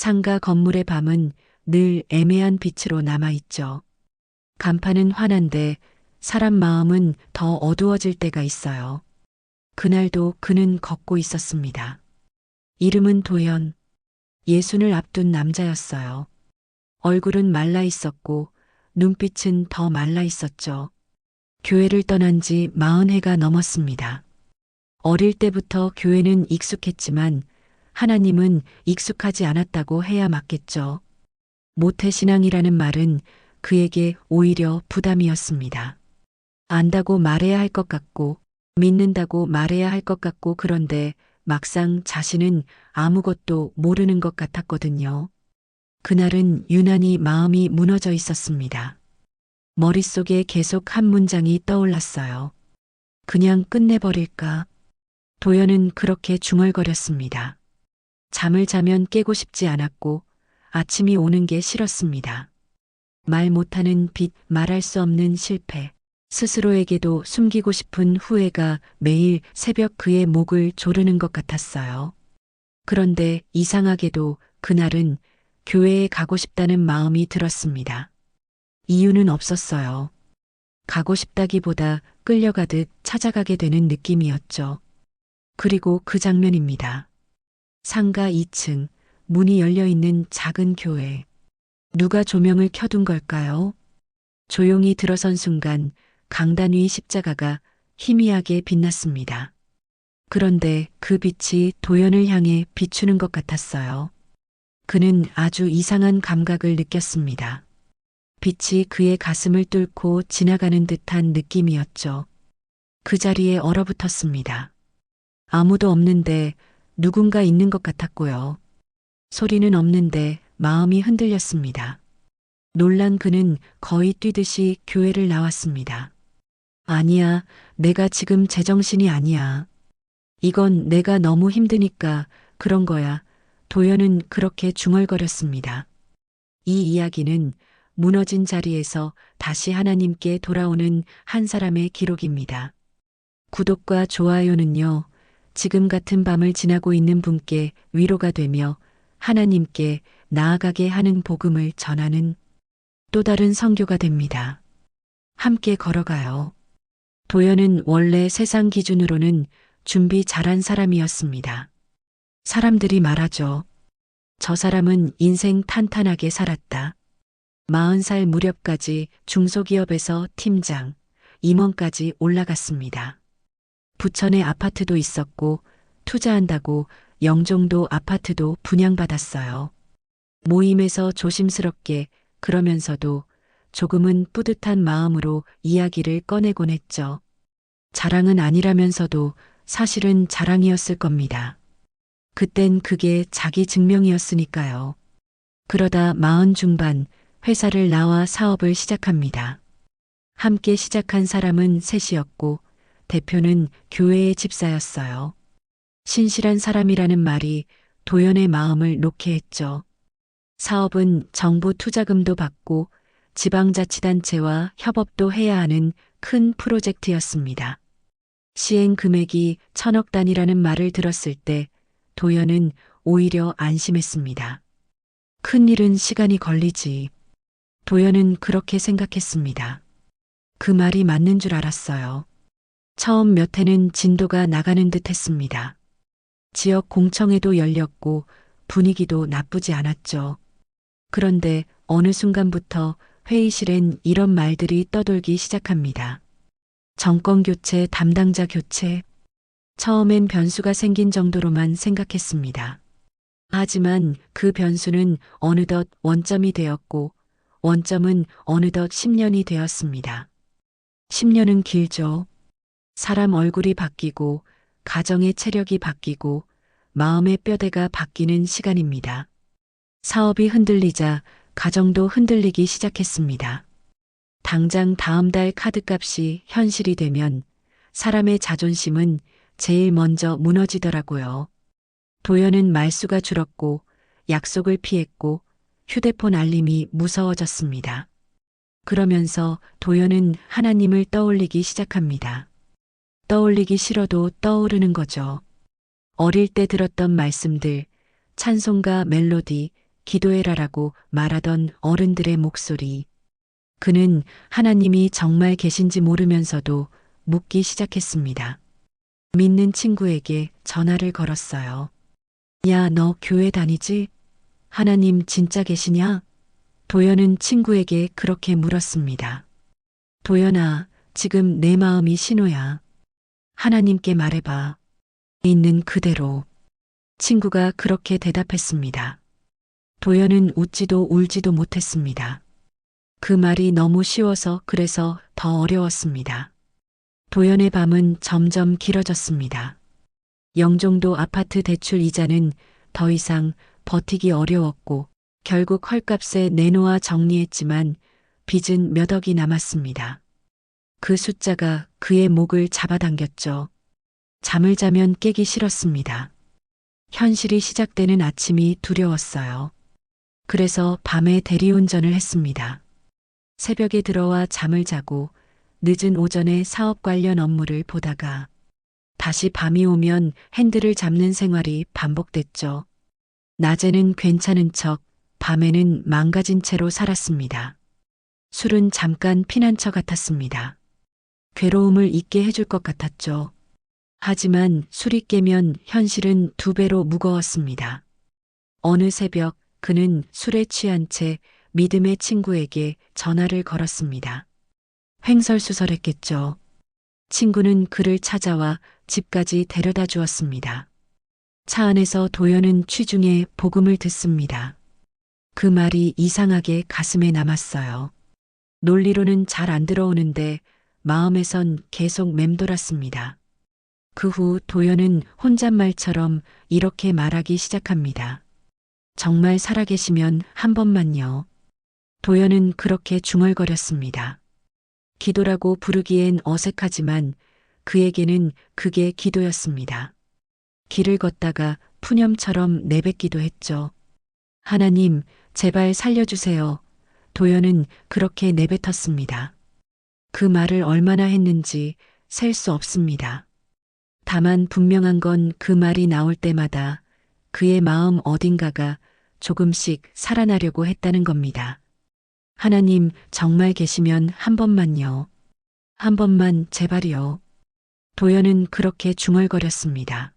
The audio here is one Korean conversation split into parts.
상가 건물의 밤은 늘 애매한 빛으로 남아있죠. 간판은 환한데 사람 마음은 더 어두워질 때가 있어요. 그날도 그는 걷고 있었습니다. 이름은 도연. 예순을 앞둔 남자였어요. 얼굴은 말라 있었고 눈빛은 더 말라 있었죠. 교회를 떠난 지 마흔 해가 넘었습니다. 어릴 때부터 교회는 익숙했지만 하나님은 익숙하지 않았다고 해야 맞겠죠. 모태신앙이라는 말은 그에게 오히려 부담이었습니다. 안다고 말해야 할 것 같고 믿는다고 말해야 할 것 같고 그런데 막상 자신은 아무것도 모르는 것 같았거든요. 그날은 유난히 마음이 무너져 있었습니다. 머릿속에 계속 한 문장이 떠올랐어요. 그냥 끝내버릴까? 도연은 그렇게 중얼거렸습니다. 잠을 자면 깨고 싶지 않았고 아침이 오는 게 싫었습니다. 말 못하는 빚, 말할 수 없는 실패, 스스로에게도 숨기고 싶은 후회가 매일 새벽 그의 목을 조르는 것 같았어요. 그런데 이상하게도 그날은 교회에 가고 싶다는 마음이 들었습니다. 이유는 없었어요. 가고 싶다기보다 끌려가듯 찾아가게 되는 느낌이었죠. 그리고 그 장면입니다. 상가 2층, 문이 열려 있는 작은 교회. 누가 조명을 켜둔 걸까요? 조용히 들어선 순간 강단 위 십자가가 희미하게 빛났습니다. 그런데 그 빛이 도연을 향해 비추는 것 같았어요. 그는 아주 이상한 감각을 느꼈습니다. 빛이 그의 가슴을 뚫고 지나가는 듯한 느낌이었죠. 그 자리에 얼어붙었습니다. 아무도 없는데 누군가 있는 것 같았고요. 소리는 없는데 마음이 흔들렸습니다. 놀란 그는 거의 뛰듯이 교회를 나왔습니다. 아니야, 내가 지금 제정신이 아니야. 이건 내가 너무 힘드니까 그런 거야. 도연은 그렇게 중얼거렸습니다. 이 이야기는 무너진 자리에서 다시 하나님께 돌아오는 한 사람의 기록입니다. 구독과 좋아요는요, 지금 같은 밤을 지나고 있는 분께 위로가 되며 하나님께 나아가게 하는 복음을 전하는 또 다른 성교가 됩니다. 함께 걸어가요. 도연은 원래 세상 기준으로는 준비 잘한 사람이었습니다. 사람들이 말하죠. 저 사람은 인생 탄탄하게 살았다. 40살 무렵까지 중소기업에서 팀장, 임원까지 올라갔습니다. 부천에 아파트도 있었고 투자한다고 영종도 아파트도 분양받았어요. 모임에서 조심스럽게 그러면서도 조금은 뿌듯한 마음으로 이야기를 꺼내곤 했죠. 자랑은 아니라면서도 사실은 자랑이었을 겁니다. 그땐 그게 자기 증명이었으니까요. 그러다 마흔 중반 회사를 나와 사업을 시작합니다. 함께 시작한 사람은 셋이었고 대표는 교회의 집사였어요. 신실한 사람이라는 말이 도연의 마음을 놓게 했죠. 사업은 정부 투자금도 받고 지방자치단체와 협업도 해야 하는 큰 프로젝트였습니다. 시행 금액이 천억 단위라는 말을 들었을 때 도연은 오히려 안심했습니다. 큰 일은 시간이 걸리지. 도연은 그렇게 생각했습니다. 그 말이 맞는 줄 알았어요. 처음 몇 해는 진도가 나가는 듯 했습니다. 지역 공청회도 열렸고 분위기도 나쁘지 않았죠. 그런데 어느 순간부터 회의실엔 이런 말들이 떠돌기 시작합니다. 정권 교체, 담당자 교체. 처음엔 변수가 생긴 정도로만 생각했습니다. 하지만 그 변수는 어느덧 원점이 되었고 원점은 어느덧 10년이 되었습니다. 10년은 길죠. 사람 얼굴이 바뀌고 가정의 체력이 바뀌고 마음의 뼈대가 바뀌는 시간입니다. 사업이 흔들리자 가정도 흔들리기 시작했습니다. 당장 다음 달 카드값이 현실이 되면 사람의 자존심은 제일 먼저 무너지더라고요. 도연은 말수가 줄었고 약속을 피했고 휴대폰 알림이 무서워졌습니다. 그러면서 도연은 하나님을 떠올리기 시작합니다. 떠올리기 싫어도 떠오르는 거죠. 어릴 때 들었던 말씀들, 찬송가 멜로디, 기도해라라고 말하던 어른들의 목소리. 그는 하나님이 정말 계신지 모르면서도 묻기 시작했습니다. 믿는 친구에게 전화를 걸었어요. 야, 너 교회 다니지? 하나님 진짜 계시냐? 도연은 친구에게 그렇게 물었습니다. 도연아, 지금 내 마음이 신호야. 하나님께 말해봐. 있는 그대로. 친구가 그렇게 대답했습니다. 도연은 웃지도 울지도 못했습니다. 그 말이 너무 쉬워서 그래서 더 어려웠습니다. 도연의 밤은 점점 길어졌습니다. 영종도 아파트 대출 이자는 더 이상 버티기 어려웠고 결국 헐값에 내놓아 정리했지만 빚은 몇 억이 남았습니다. 그 숫자가 그의 목을 잡아당겼죠. 잠을 자면 깨기 싫었습니다. 현실이 시작되는 아침이 두려웠어요. 그래서 밤에 대리운전을 했습니다. 새벽에 들어와 잠을 자고 늦은 오전에 사업 관련 업무를 보다가 다시 밤이 오면 핸들을 잡는 생활이 반복됐죠. 낮에는 괜찮은 척, 밤에는 망가진 채로 살았습니다. 술은 잠깐 피난처 같았습니다. 괴로움을 잊게 해줄 것 같았죠. 하지만 술이 깨면 현실은 두 배로 무거웠습니다. 어느 새벽 그는 술에 취한 채 믿음의 친구에게 전화를 걸었습니다. 횡설수설했겠죠. 친구는 그를 찾아와 집까지 데려다 주었습니다. 차 안에서 도연은 취중에 복음을 듣습니다. 그 말이 이상하게 가슴에 남았어요. 논리로는 잘 안 들어오는데 마음에선 계속 맴돌았습니다. 그 후 도연은 혼잣말처럼 이렇게 말하기 시작합니다. 정말 살아계시면 한 번만요. 도연은 그렇게 중얼거렸습니다. 기도라고 부르기엔 어색하지만 그에게는 그게 기도였습니다. 길을 걷다가 푸념처럼 내뱉기도 했죠. 하나님, 제발 살려주세요. 도연은 그렇게 내뱉었습니다. 그 말을 얼마나 했는지 셀 수 없습니다. 다만 분명한 건 그 말이 나올 때마다 그의 마음 어딘가가 조금씩 살아나려고 했다는 겁니다. 하나님 정말 계시면 한 번만요. 한 번만 제발이요. 도연은 그렇게 중얼거렸습니다.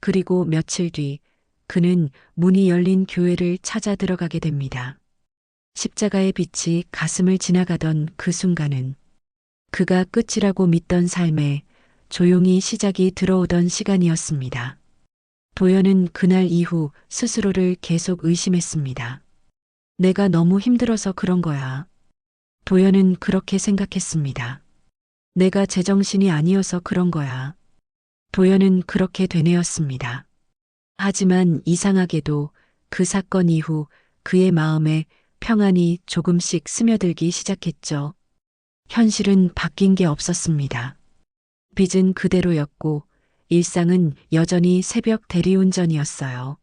그리고 며칠 뒤 그는 문이 열린 교회를 찾아 들어가게 됩니다. 십자가의 빛이 가슴을 지나가던 그 순간은 그가 끝이라고 믿던 삶에 조용히 시작이 들어오던 시간이었습니다. 도연은 그날 이후 스스로를 계속 의심했습니다. 내가 너무 힘들어서 그런 거야. 도연은 그렇게 생각했습니다. 내가 제정신이 아니어서 그런 거야. 도연은 그렇게 되뇌었습니다. 하지만 이상하게도 그 사건 이후 그의 마음에 평안이 조금씩 스며들기 시작했죠. 현실은 바뀐 게 없었습니다. 빚은 그대로였고 일상은 여전히 새벽 대리운전이었어요.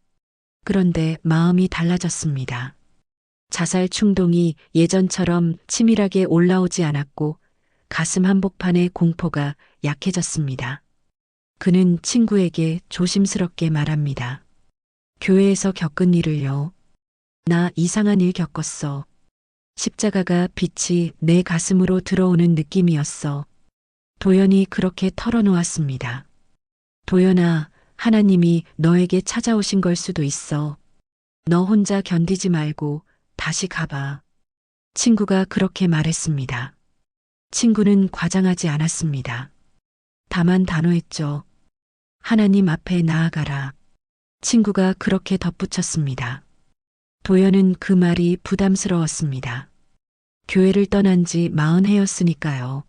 그런데 마음이 달라졌습니다. 자살 충동이 예전처럼 치밀하게 올라오지 않았고 가슴 한복판의 공포가 약해졌습니다. 그는 친구에게 조심스럽게 말합니다. 교회에서 겪은 일을요. 나 이상한 일 겪었어. 십자가가 빛이 내 가슴으로 들어오는 느낌이었어. 도연이 그렇게 털어놓았습니다. 도연아, 하나님이 너에게 찾아오신 걸 수도 있어. 너 혼자 견디지 말고 다시 가봐. 친구가 그렇게 말했습니다. 친구는 과장하지 않았습니다. 다만 단호했죠. 하나님 앞에 나아가라. 친구가 그렇게 덧붙였습니다. 도연은 그 말이 부담스러웠습니다. 교회를 떠난 지 마흔 해였으니까요.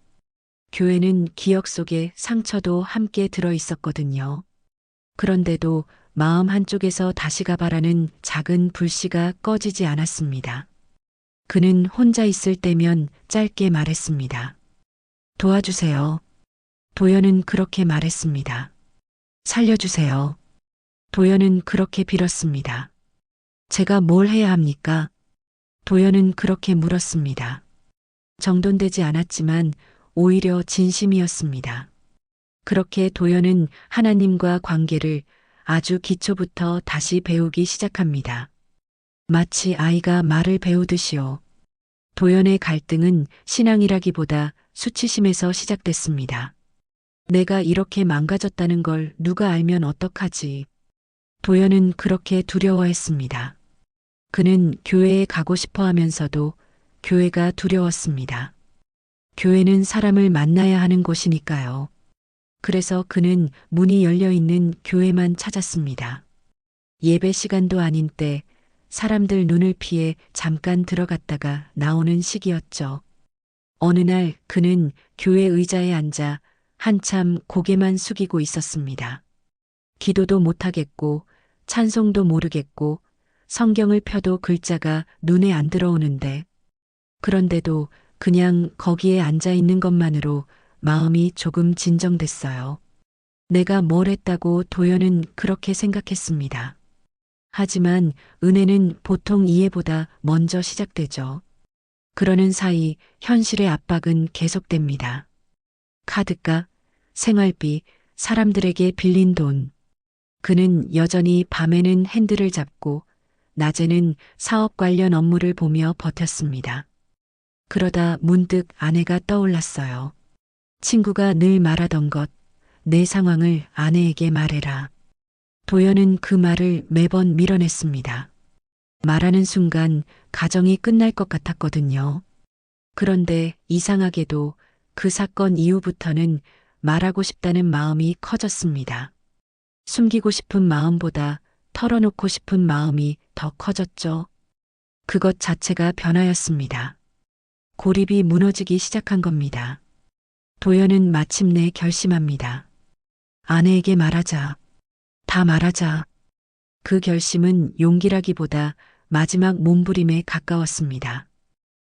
교회는 기억 속에 상처도 함께 들어 있었거든요. 그런데도 마음 한쪽에서 다시 가바라는 작은 불씨가 꺼지지 않았습니다. 그는 혼자 있을 때면 짧게 말했습니다. 도와주세요. 도연은 그렇게 말했습니다. 살려주세요. 도연은 그렇게 빌었습니다. 제가 뭘 해야 합니까? 도연은 그렇게 물었습니다. 정돈되지 않았지만 오히려 진심이었습니다. 그렇게 도연은 하나님과 관계를 아주 기초부터 다시 배우기 시작합니다. 마치 아이가 말을 배우듯이요. 도연의 갈등은 신앙이라기보다 수치심에서 시작됐습니다. 내가 이렇게 망가졌다는 걸 누가 알면 어떡하지. 도연은 그렇게 두려워했습니다. 그는 교회에 가고 싶어 하면서도 교회가 두려웠습니다. 교회는 사람을 만나야 하는 곳이니까요. 그래서 그는 문이 열려 있는 교회만 찾았습니다. 예배 시간도 아닌 때 사람들 눈을 피해 잠깐 들어갔다가 나오는 시기였죠. 어느 날 그는 교회 의자에 앉아 한참 고개만 숙이고 있었습니다. 기도도 못하겠고 찬송도 모르겠고 성경을 펴도 글자가 눈에 안 들어오는데 그런데도 그냥 거기에 앉아 있는 것만으로 마음이 조금 진정됐어요. 내가 뭘 했다고 도연은 그렇게 생각했습니다. 하지만 은혜는 보통 이해보다 먼저 시작되죠. 그러는 사이 현실의 압박은 계속됩니다. 카드값, 생활비, 사람들에게 빌린 돈. 그는 여전히 밤에는 핸들을 잡고 낮에는 사업 관련 업무를 보며 버텼습니다. 그러다 문득 아내가 떠올랐어요. 친구가 늘 말하던 것, 내 상황을 아내에게 말해라. 도연은 그 말을 매번 밀어냈습니다. 말하는 순간 가정이 끝날 것 같았거든요. 그런데 이상하게도 그 사건 이후부터는 말하고 싶다는 마음이 커졌습니다. 숨기고 싶은 마음보다 털어놓고 싶은 마음이 더 커졌죠. 그것 자체가 변화였습니다. 고립이 무너지기 시작한 겁니다. 도연은 마침내 결심합니다. 아내에게 말하자. 다 말하자. 그 결심은 용기라기보다 마지막 몸부림에 가까웠습니다.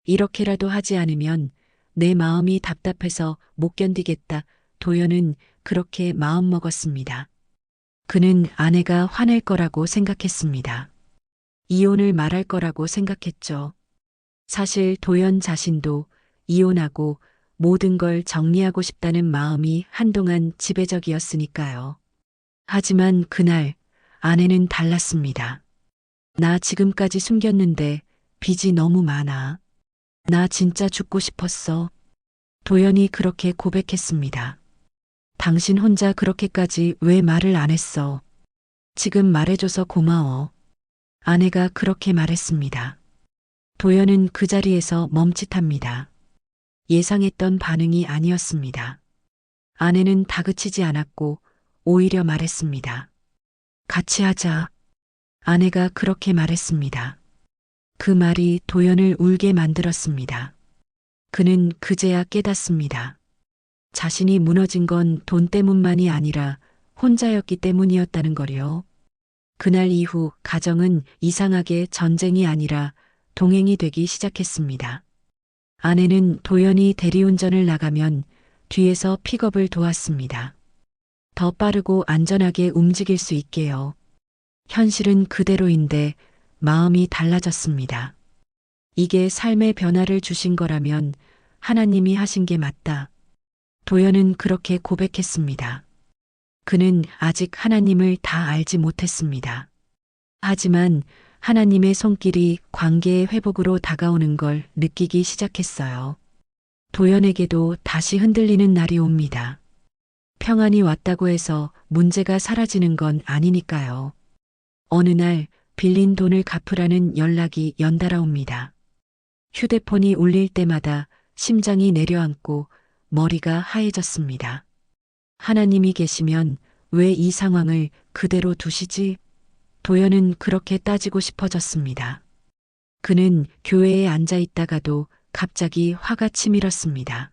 이렇게라도 하지 않으면 내 마음이 답답해서 못 견디겠다. 도연은 그렇게 마음먹었습니다. 그는 아내가 화낼 거라고 생각했습니다. 이혼을 말할 거라고 생각했죠. 사실 도연 자신도 이혼하고 모든 걸 정리하고 싶다는 마음이 한동안 지배적이었으니까요. 하지만 그날 아내는 달랐습니다. 나 지금까지 숨겼는데 빚이 너무 많아. 나 진짜 죽고 싶었어. 도연이 그렇게 고백했습니다. 당신 혼자 그렇게까지 왜 말을 안 했어? 지금 말해줘서 고마워. 아내가 그렇게 말했습니다. 도연은 그 자리에서 멈칫합니다. 예상했던 반응이 아니었습니다. 아내는 다그치지 않았고 오히려 말했습니다. 같이 하자. 아내가 그렇게 말했습니다. 그 말이 도연을 울게 만들었습니다. 그는 그제야 깨닫습니다. 자신이 무너진 건 돈 때문만이 아니라 혼자였기 때문이었다는 거요. 그날 이후 가정은 이상하게 전쟁이 아니라 동행이 되기 시작했습니다. 아내는 도연이 대리운전을 나가면 뒤에서 픽업을 도왔습니다. 더 빠르고 안전하게 움직일 수 있게요. 현실은 그대로인데 마음이 달라졌습니다. 이게 삶의 변화를 주신 거라면 하나님이 하신 게 맞다. 도연은 그렇게 고백했습니다. 그는 아직 하나님을 다 알지 못했습니다. 하지만 하나님의 손길이 관계의 회복으로 다가오는 걸 느끼기 시작했어요. 도연에게도 다시 흔들리는 날이 옵니다. 평안이 왔다고 해서 문제가 사라지는 건 아니니까요. 어느 날 빌린 돈을 갚으라는 연락이 연달아 옵니다. 휴대폰이 울릴 때마다 심장이 내려앉고 머리가 하얘졌습니다. 하나님이 계시면 왜 이 상황을 그대로 두시지? 도연은 그렇게 따지고 싶어졌습니다. 그는 교회에 앉아 있다가도 갑자기 화가 치밀었습니다.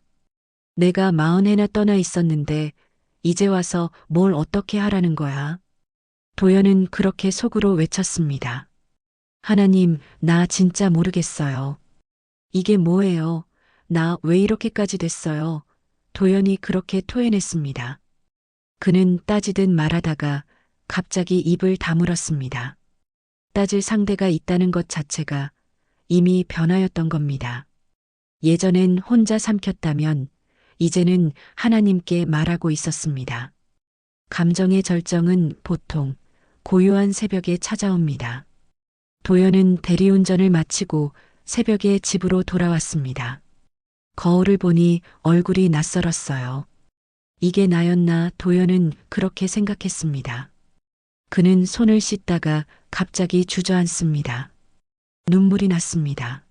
내가 마흔해나 떠나 있었는데 이제 와서 뭘 어떻게 하라는 거야? 도연은 그렇게 속으로 외쳤습니다. 하나님, 나 진짜 모르겠어요. 이게 뭐예요? 나 왜 이렇게까지 됐어요? 도연이 그렇게 토해냈습니다. 그는 따지듯 말하다가 갑자기 입을 다물었습니다. 따질 상대가 있다는 것 자체가 이미 변화였던 겁니다. 예전엔 혼자 삼켰다면 이제는 하나님께 말하고 있었습니다. 감정의 절정은 보통 고요한 새벽에 찾아옵니다. 도연은 대리운전을 마치고 새벽에 집으로 돌아왔습니다. 거울을 보니 얼굴이 낯설었어요. 이게 나였나 도연은 그렇게 생각했습니다. 그는 손을 씻다가 갑자기 주저앉습니다. 눈물이 났습니다.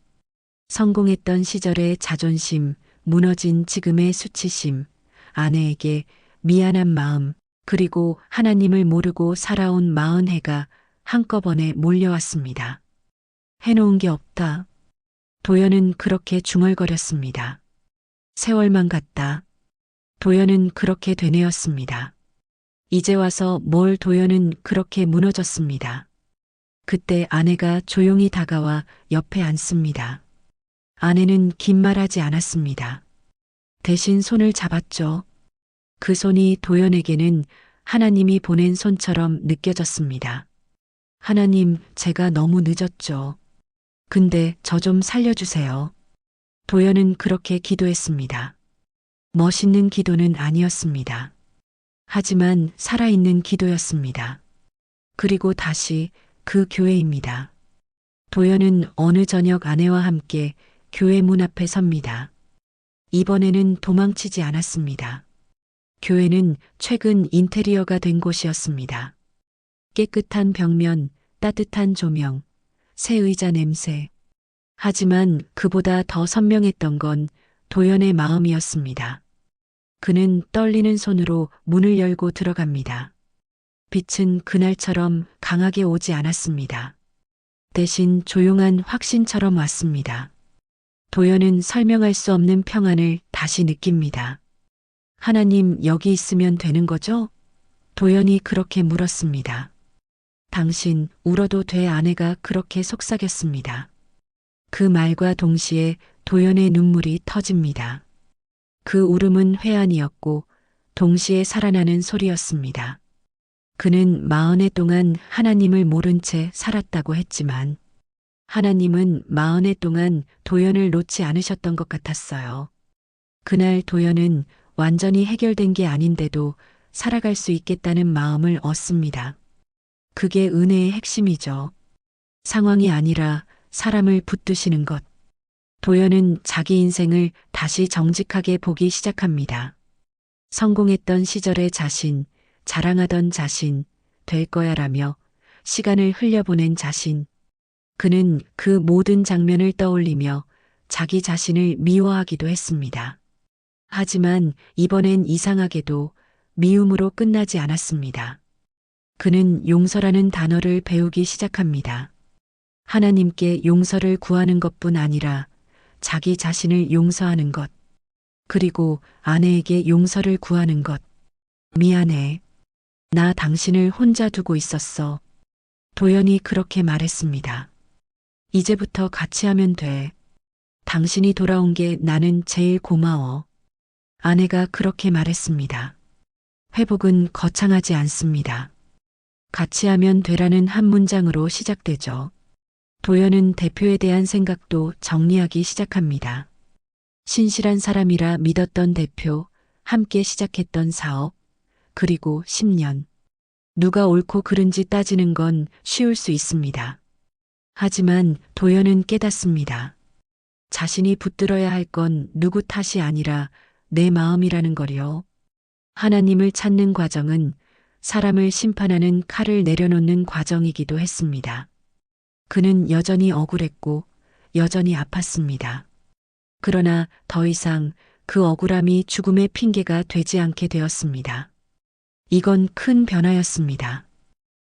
성공했던 시절의 자존심, 무너진 지금의 수치심, 아내에게 미안한 마음, 그리고 하나님을 모르고 살아온 마흔 해가 한꺼번에 몰려왔습니다. 해놓은 게 없다. 도연은 그렇게 중얼거렸습니다. 세월만 갔다. 도연은 그렇게 되뇌었습니다. 이제 와서 뭘 도연은 그렇게 무너졌습니다. 그때 아내가 조용히 다가와 옆에 앉습니다. 아내는 긴 말하지 않았습니다. 대신 손을 잡았죠. 그 손이 도연에게는 하나님이 보낸 손처럼 느껴졌습니다. 하나님, 제가 너무 늦었죠. 근데 저 좀 살려주세요. 도연은 그렇게 기도했습니다. 멋있는 기도는 아니었습니다. 하지만 살아있는 기도였습니다. 그리고 다시 그 교회입니다. 도연은 어느 저녁 아내와 함께 교회 문 앞에 섭니다. 이번에는 도망치지 않았습니다. 교회는 최근 인테리어가 된 곳이었습니다. 깨끗한 벽면, 따뜻한 조명, 새 의자 냄새. 하지만 그보다 더 선명했던 건 도연의 마음이었습니다. 그는 떨리는 손으로 문을 열고 들어갑니다. 빛은 그날처럼 강하게 오지 않았습니다. 대신 조용한 확신처럼 왔습니다. 도연은 설명할 수 없는 평안을 다시 느낍니다. 하나님 여기 있으면 되는 거죠? 도연이 그렇게 물었습니다. 당신 울어도 돼 아내가 그렇게 속삭였습니다. 그 말과 동시에 도연의 눈물이 터집니다. 그 울음은 회한이었고 동시에 살아나는 소리였습니다. 그는 마흔 해 동안 하나님을 모른 채 살았다고 했지만 하나님은 마흔 해 동안 도연을 놓지 않으셨던 것 같았어요. 그날 도연은 완전히 해결된 게 아닌데도 살아갈 수 있겠다는 마음을 얻습니다. 그게 은혜의 핵심이죠. 상황이 아니라 사람을 붙드시는 것. 도연은 자기 인생을 다시 정직하게 보기 시작합니다. 성공했던 시절의 자신, 자랑하던 자신, 될 거야 라며 시간을 흘려보낸 자신. 그는 그 모든 장면을 떠올리며 자기 자신을 미워하기도 했습니다. 하지만 이번엔 이상하게도 미움으로 끝나지 않았습니다. 그는 용서라는 단어를 배우기 시작합니다. 하나님께 용서를 구하는 것뿐 아니라 자기 자신을 용서하는 것, 그리고 아내에게 용서를 구하는 것. 미안해. 나 당신을 혼자 두고 있었어. 도연이 그렇게 말했습니다. 이제부터 같이 하면 돼. 당신이 돌아온 게 나는 제일 고마워. 아내가 그렇게 말했습니다. 회복은 거창하지 않습니다. 같이 하면 되라는 한 문장으로 시작되죠. 도연은 대표에 대한 생각도 정리하기 시작합니다. 신실한 사람이라 믿었던 대표, 함께 시작했던 사업, 그리고 10년. 누가 옳고 그른지 따지는 건 쉬울 수 있습니다. 하지만 도연은 깨닫습니다. 자신이 붙들어야 할 건 누구 탓이 아니라 내 마음이라는 거요. 하나님을 찾는 과정은 사람을 심판하는 칼을 내려놓는 과정이기도 했습니다. 그는 여전히 억울했고 여전히 아팠습니다. 그러나 더 이상 그 억울함이 죽음의 핑계가 되지 않게 되었습니다. 이건 큰 변화였습니다.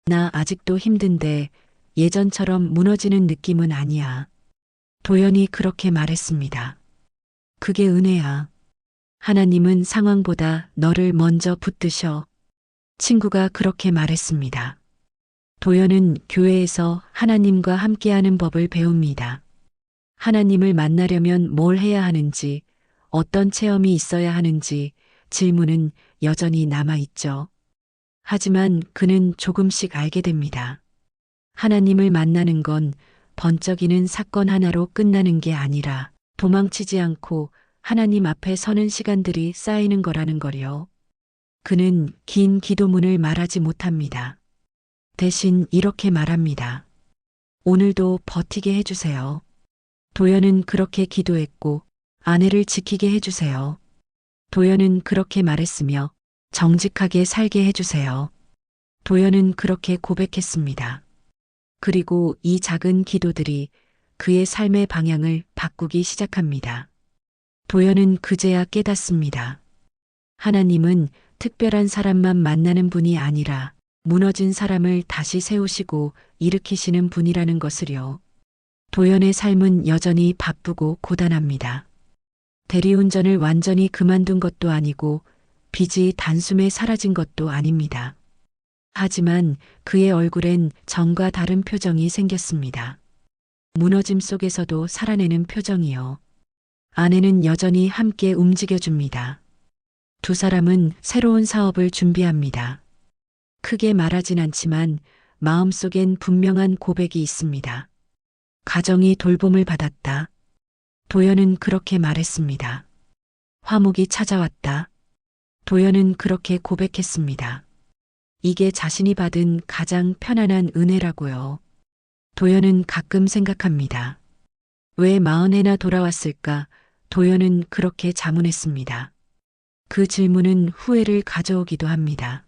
나 아직도 힘든데 예전처럼 무너지는 느낌은 아니야. 도연이 그렇게 말했습니다. 그게 은혜야. 하나님은 상황보다 너를 먼저 붙드셔. 친구가 그렇게 말했습니다. 도연은 교회에서 하나님과 함께하는 법을 배웁니다. 하나님을 만나려면 뭘 해야 하는지, 어떤 체험이 있어야 하는지 질문은 여전히 남아있죠. 하지만 그는 조금씩 알게 됩니다. 하나님을 만나는 건 번쩍이는 사건 하나로 끝나는 게 아니라 도망치지 않고 하나님 앞에 서는 시간들이 쌓이는 거라는 거요. 그는 긴 기도문을 말하지 못합니다. 대신 이렇게 말합니다. 오늘도 버티게 해주세요. 도연은 그렇게 기도했고 아내를 지키게 해주세요. 도연은 그렇게 말했으며 정직하게 살게 해주세요. 도연은 그렇게 고백했습니다. 그리고 이 작은 기도들이 그의 삶의 방향을 바꾸기 시작합니다. 도연은 그제야 깨닫습니다. 하나님은 특별한 사람만 만나는 분이 아니라 무너진 사람을 다시 세우시고 일으키시는 분이라는 것을요. 도연의 삶은 여전히 바쁘고 고단합니다. 대리운전을 완전히 그만둔 것도 아니고 빚이 단숨에 사라진 것도 아닙니다. 하지만 그의 얼굴엔 전과 다른 표정이 생겼습니다. 무너짐 속에서도 살아내는 표정이요. 아내는 여전히 함께 움직여줍니다. 두 사람은 새로운 사업을 준비합니다. 크게 말하진 않지만 마음속엔 분명한 고백이 있습니다. 가정이 돌봄을 받았다. 도연은 그렇게 말했습니다. 화목이 찾아왔다. 도연은 그렇게 고백했습니다. 이게 자신이 받은 가장 편안한 은혜라고요. 도연은 가끔 생각합니다. 왜 마흔에나 돌아왔을까? 도연은 그렇게 자문했습니다. 그 질문은 후회를 가져오기도 합니다.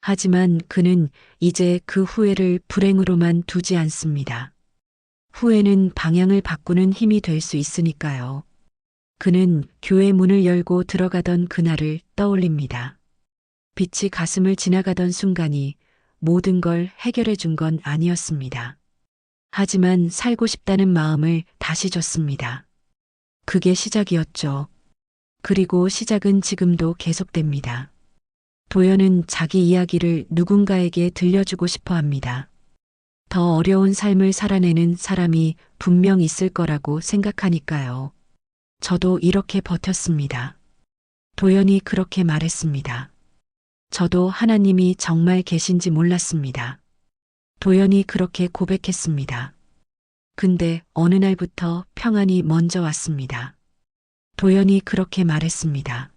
하지만 그는 이제 그 후회를 불행으로만 두지 않습니다. 후회는 방향을 바꾸는 힘이 될 수 있으니까요. 그는 교회 문을 열고 들어가던 그날을 떠올립니다. 빛이 가슴을 지나가던 순간이 모든 걸 해결해 준 건 아니었습니다. 하지만 살고 싶다는 마음을 다시 줬습니다. 그게 시작이었죠. 그리고 시작은 지금도 계속됩니다. 도연은 자기 이야기를 누군가에게 들려주고 싶어 합니다. 더 어려운 삶을 살아내는 사람이 분명 있을 거라고 생각하니까요. 저도 이렇게 버텼습니다. 도연이 그렇게 말했습니다. 저도 하나님이 정말 계신지 몰랐습니다. 도연이 그렇게 고백했습니다. 근데 어느 날부터 평안이 먼저 왔습니다. 도연이 그렇게 말했습니다.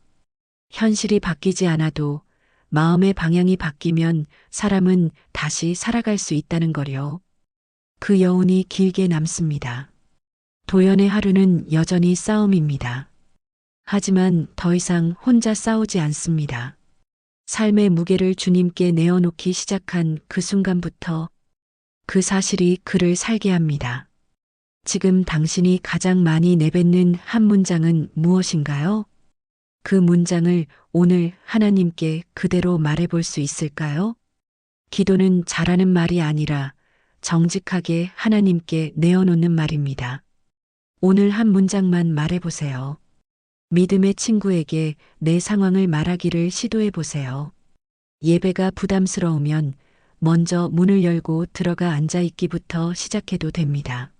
현실이 바뀌지 않아도 마음의 방향이 바뀌면 사람은 다시 살아갈 수 있다는 거요. 그 여운이 길게 남습니다. 도연의 하루는 여전히 싸움입니다. 하지만 더 이상 혼자 싸우지 않습니다. 삶의 무게를 주님께 내어놓기 시작한 그 순간부터 그 사실이 그를 살게 합니다. 지금 당신이 가장 많이 내뱉는 한 문장은 무엇인가요? 그 문장을 오늘 하나님께 그대로 말해볼 수 있을까요? 기도는 잘하는 말이 아니라 정직하게 하나님께 내어놓는 말입니다. 오늘 한 문장만 말해보세요. 믿음의 친구에게 내 상황을 말하기를 시도해 보세요. 예배가 부담스러우면 먼저 문을 열고 들어가 앉아 있기부터 시작해도 됩니다.